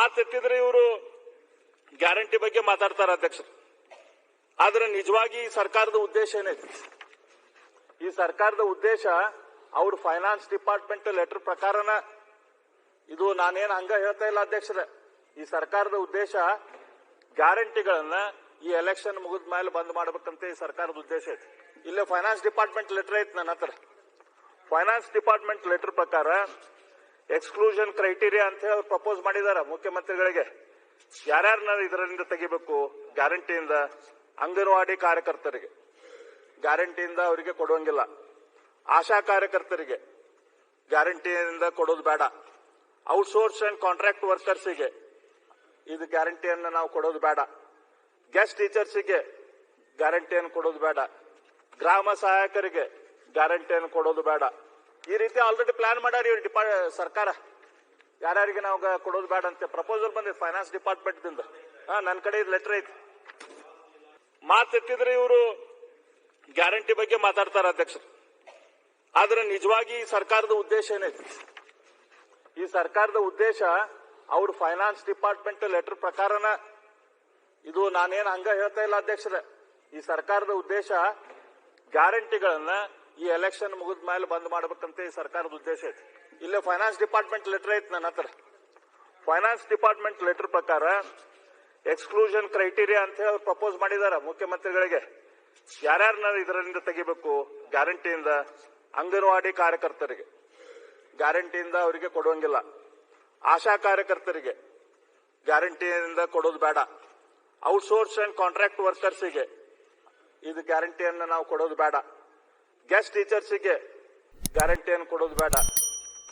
ಮಾತೆತ್ತಿದ್ರೆ ಇವರು ಗ್ಯಾರಂಟಿ ಬಗ್ಗೆ ಮಾತಾಡ್ತಾರೆ ಅಧ್ಯಕ್ಷರು. ಆದ್ರೆ ನಿಜವಾಗಿ ಈ ಸರ್ಕಾರದ ಉದ್ದೇಶ ಏನೈತಿ ಈ ಸರ್ಕಾರದ ಉದ್ದೇಶ ಅವ್ರ ಫೈನಾನ್ಸ್ ಡಿಪಾರ್ಟ್ಮೆಂಟ್ ಲೆಟರ್ ಪ್ರಕಾರನ ಇದು ನಾನೇನು ಹಂಗ ಹೇಳ್ತಾ ಇಲ್ಲ ಅಧ್ಯಕ್ಷರೇ. ಈ ಸರ್ಕಾರದ ಉದ್ದೇಶ ಗ್ಯಾರಂಟಿಗಳನ್ನ ಈ ಎಲೆಕ್ಷನ್ ಮುಗಿದ ಮೇಲೆ ಬಂದ್ ಮಾಡ್ಬೇಕಂತ ಈ ಸರ್ಕಾರದ ಉದ್ದೇಶ ಐತಿ. ಇಲ್ಲೇ ಫೈನಾನ್ಸ್ ಡಿಪಾರ್ಟ್ಮೆಂಟ್ ಲೆಟರ್ ಐತಿ ನನ್ನ ಹತ್ರ. ಫೈನಾನ್ಸ್ ಡಿಪಾರ್ಟ್ಮೆಂಟ್ ಲೆಟರ್ ಪ್ರಕಾರ ಎಕ್ಸ್ಕ್ಲೂಷನ್ ಕ್ರೈಟೀರಿಯಾ ಅಂತ ಹೇಳಿ ಪ್ರಪೋಸ್ ಮಾಡಿದ್ದಾರೆ ಮುಖ್ಯಮಂತ್ರಿಗಳಿಗೆ. ಯಾರ್ಯಾರನ್ನ ಇದರಿಂದ ತೆಗಿಬೇಕು? ಗ್ಯಾರಂಟಿಯಿಂದ ಅಂಗನವಾಡಿ ಕಾರ್ಯಕರ್ತರಿಗೆ. ಗ್ಯಾರಂಟಿಯಿಂದ ಅವರಿಗೆ ಕೊಡುವಂಗಿಲ್ಲ. ಆಶಾ ಕಾರ್ಯಕರ್ತರಿಗೆ. ಗ್ಯಾರಂಟಿಯಿಂದ ಕೊಡೋದು ಬೇಡ. ಔಟ್ಸೋರ್ಸ್ ಅಂಡ್ ಕಾಂಟ್ರಾಕ್ಟ್ ವರ್ಕರ್ಸಿಗೆ ಇದು ಗ್ಯಾರಂಟಿಯನ್ನು ನಾವು ಕೊಡೋದು ಬೇಡ. ಗೆಸ್ಟ್ ಟೀಚರ್ಸಿಗೆ ಗ್ಯಾರಂಟಿಯನ್ನು ಕೊಡೋದು ಬೇಡ. ಗ್ರಾಮ ಸಹಾಯಕರಿಗೆ ಗ್ಯಾರಂಟಿಯನ್ನು ಕೊಡೋದು ಬೇಡ. ಈ ರೀತಿ ಆಲ್ರೆಡಿ ಪ್ಲಾನ್ ಮಾಡ್ಯಾರ ಇವ್ರು ಡಿಪಾ ಸರ್ಕಾರ. ಯಾರ್ಯಾರಿಗೆ ನಾವು ಕೊಡೋದು ಬೇಡ ಅಂತ ಪ್ರಪೋಸಲ್ ಬಂದಿದೆ ಫೈನಾನ್ಸ್ ಡಿಪಾರ್ಟ್ಮೆಂಟ್ ದಿಂದ. ನನ್ನ ಕಡೆ ಇದು ಲೆಟರ್ ಐತಿ. ಮಾತೆತ್ತಿದ್ರೆ ಇವರು ಗ್ಯಾರಂಟಿ ಬಗ್ಗೆ ಮಾತಾಡ್ತಾರೆ ಅಧ್ಯಕ್ಷರು. ಆದ್ರೆ ನಿಜವಾಗಿ ಸರ್ಕಾರದ ಉದ್ದೇಶ ಏನೈತಿ? ಈ ಸರ್ಕಾರದ ಉದ್ದೇಶ ಅವ್ರ ಫೈನಾನ್ಸ್ ಡಿಪಾರ್ಟ್ಮೆಂಟ್ ಲೆಟರ್ ಪ್ರಕಾರನ ಇದು ನಾನೇನು ಹಂಗ ಹೇಳ್ತಾ ಇಲ್ಲ ಅಧ್ಯಕ್ಷರ. ಈ ಸರ್ಕಾರದ ಉದ್ದೇಶ ಗ್ಯಾರಂಟಿಗಳನ್ನ ಈ ಎಲೆಕ್ಷನ್ ಮುಗಿದ ಮೇಲೆ ಬಂದ್ ಮಾಡ್ಬೇಕಂತ ಈ ಸರ್ಕಾರದ ಉದ್ದೇಶ ಐತಿ. ಇಲ್ಲೇ ಫೈನಾನ್ಸ್ ಡಿಪಾರ್ಟ್ಮೆಂಟ್ ಲೆಟರ್ ಐತಿ ನನ್ನ ಹತ್ರ. ಫೈನಾನ್ಸ್ ಡಿಪಾರ್ಟ್ಮೆಂಟ್ ಲೆಟರ್ ಪ್ರಕಾರ ಎಕ್ಸ್ಕ್ಲೂಷನ್ ಕ್ರೈಟೀರಿಯಾ ಅಂತ ಹೇಳಿ ಪ್ರಪೋಸ್ ಮಾಡಿದಾರ ಮುಖ್ಯಮಂತ್ರಿಗಳಿಗೆ. ಯಾರ್ಯಾರನ್ನ ಇದರಿಂದ ತೆಗಿಬೇಕು? ಗ್ಯಾರಂಟಿಯಿಂದ ಅಂಗನವಾಡಿ ಕಾರ್ಯಕರ್ತರಿಗೆ. ಗ್ಯಾರಂಟಿಯಿಂದ ಅವರಿಗೆ ಕೊಡುವಂಗಿಲ್ಲ ಆಶಾ ಕಾರ್ಯಕರ್ತರಿಗೆ ಗ್ಯಾರಂಟಿಯಿಂದ ಕೊಡೋದು ಬೇಡ. ಔಟ್ಸೋರ್ಸ್ ಅಂಡ್ ಕಾಂಟ್ರಾಕ್ಟ್ ವರ್ಕರ್ಸಿಗೆ ಇದು ಗ್ಯಾರಂಟಿಯನ್ನು ನಾವು ಕೊಡೋದು ಬೇಡ. ಗೆಸ್ಟ್ ಟೀಚರ್ಸಿಗೆ ಗ್ಯಾರಂಟಿಯನ್ನು ಕೊಡೋದು ಬೇಡ.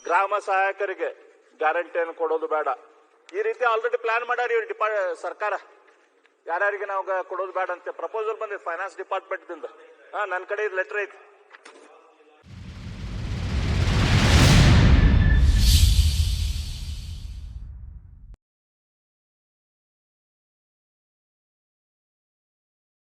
ಗ್ರಾಮ ಸಹಾಯಕರಿಗೆ ಗ್ಯಾರಂಟಿಯನ್ನು ಕೊಡೋದು ಬೇಡ. ಈ ರೀತಿ ಆಲ್ರೆಡಿ ಪ್ಲಾನ್ ಮಾಡ್ಯಾರ ಇವ್ರು ಡಿಪಾ ಸರ್ಕಾರ. ಯಾರ್ಯಾರಿಗೆ ನಾವು ಕೊಡೋದು ಬೇಡ ಅಂತ ಪ್ರಪೋಸಲ್ ಬಂದಿದೆ ಫೈನಾನ್ಸ್ ಡಿಪಾರ್ಟ್ಮೆಂಟ್ದಿಂದ ಹಾ ನನ್ನ ಕಡೆ ಇದು ಲೆಟರ್ ಐತಿ.